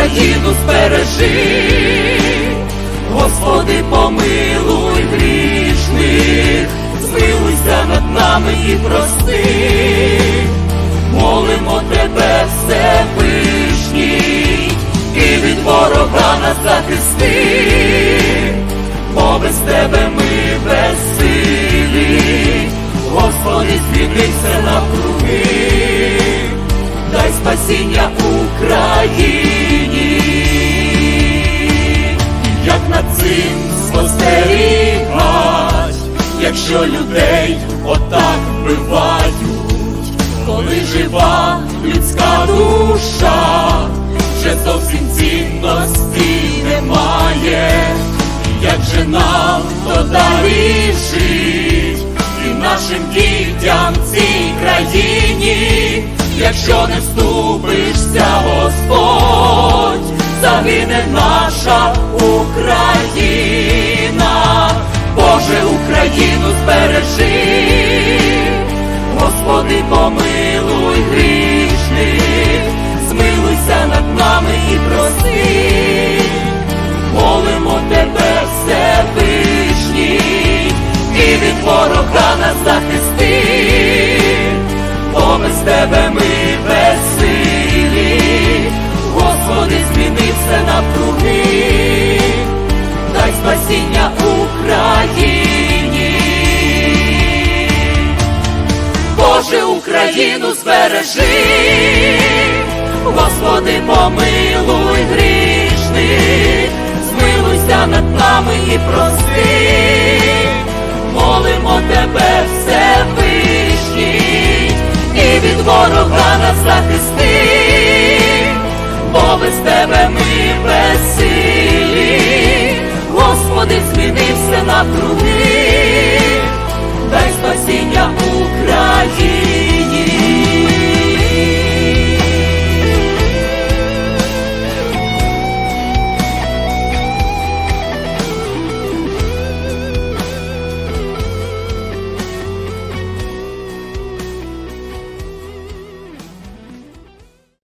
Україну збережи, Господи, помилуй грішних, змилуйся над нами і прости, молимо тебе, Всевишній, і від ворога нас захисти, бо без тебе ми безсилі, Господи, звільни все навкруги. Дай спасіння Україні, якщо людей отак вбивають, коли жива людська душа, вже зовсім цінності немає, як же нам то далі і нашим дітям цій країні, якщо не вступишся, Господь, збережи, Господи, помилуй грішних, змилуйся над нами і прости,